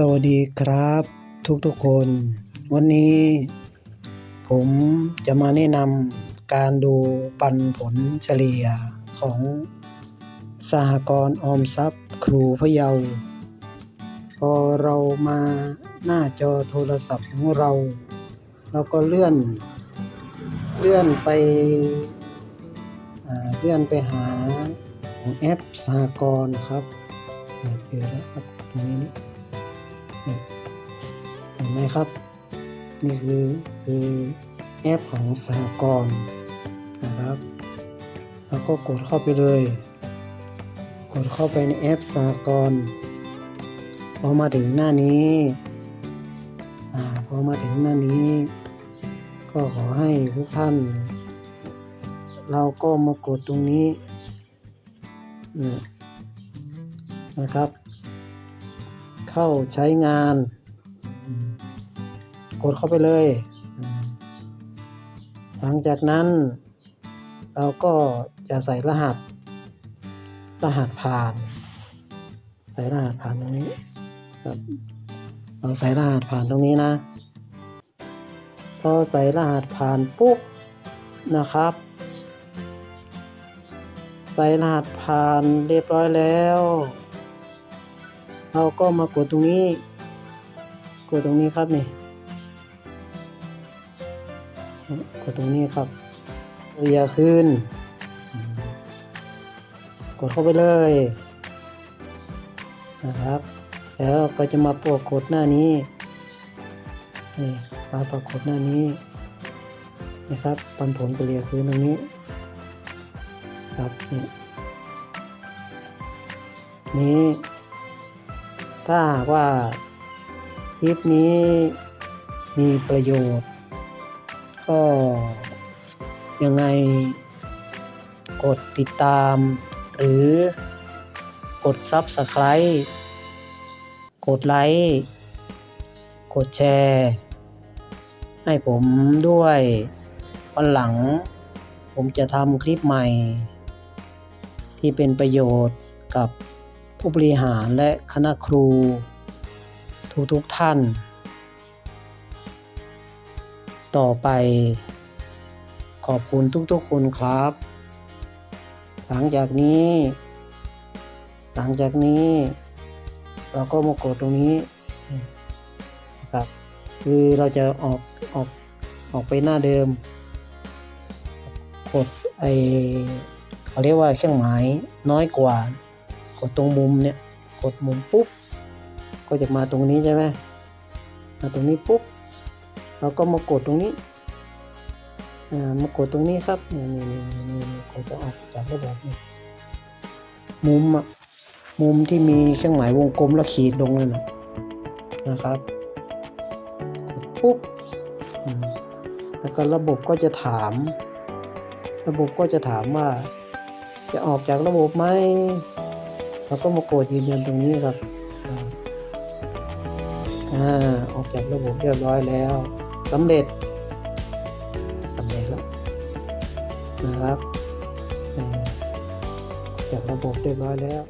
สวัสดีครับ ทุกๆคน วันนี้ผมจะมาแนะนำการดูปันผลเฉลี่ยของสหกรณ์ออมทรัพย์ครูพะเยา พอเรามาหน้าจอโทรศัพท์ของเรา เราก็เลื่อน เลื่อนไปเลื่อนไปหาของแอปสหกรณ์ครับเจอแล้วครับตรงนี้ เห็นไหมครับ นี่คือคือแอปของสหกรณ์นะครับแล้วก็กดเข้าไปเลย กดเข้าไปในแอปสหกรณ์พอมาถึงหน้านี้อ่าพอมาถึงหน้านี้ ก็ขอให้ทุกท่าน เราก็มากดตรงนี้นี่นะครับ เข้าใช้งาน กดเข้าไปเลย หลังจากนั้น เราก็จะใส่รหัส รหัสผ่าน ใส่รหัสผ่านตรงนี้ครับเราใส่รหัสผ่านตรงนี้นะ พอใส่รหัสผ่านปุ๊บนะครับ ใส่รหัสผ่านเรียบร้อยแล้ว เราก็มากดตรงนี้ กดตรงนี้ครับนี่กดตรงนี้ครับเรียขึ้น กดเข้าไปเลยนะครับแล้วก็จะมาปรากฏหน้านี้นี่มาปรากฏหน้านี้นะครับปันผลเฉลี่ยคืนตรงนี้ครับนี่นี้ ถ้าหากว่าคลิปนี้มีประโยชน์ ก็ยังไงกดติดตาม หรือกด Subscribe กดไลค์กดแชร์ ให้ผมด้วยวันหลัง ผมจะทำคลิปใหม่ ที่เป็นประโยชน์กับ ผู้บริหารและคณะครู ทุกๆท่าน ต่อไปขอบคุณทุกๆคนครับ หลังจากนี้ หลังจากนี้ เราก็มากดตรงนี้นะครับคือเราจะออกออกออกไปหน้าเดิม กดไอเขาเรียกว่าเครื่องหมายน้อยกว่า กดตรงมุมเนี่ย กดมุมปุ๊บ ก็จะมาตรงนี้ใช่ไหมมาตรงนี้ปุ๊บ เราก็มากดตรงนี้ อ่ามากดตรงนี้ครับ นี่นี่นี่นี่นี่กดจะออกจากระบบนี่มุมอะมุมที่มีเครื่องหมายวงกลมแล้วขีดลงเลยนะนะครับกดปุ๊บแล้วก็ระบบก็จะถาม ระบบก็จะถามว่า จะออกจากระบบไหม เราก็มาโกดยืนยันตรงนี้ครับอ่าออกจากระบบเรียบร้อยแล้วสำเร็จสำเร็จแล้วนะครับอออกจากระบบเรียบร้อยแล้ว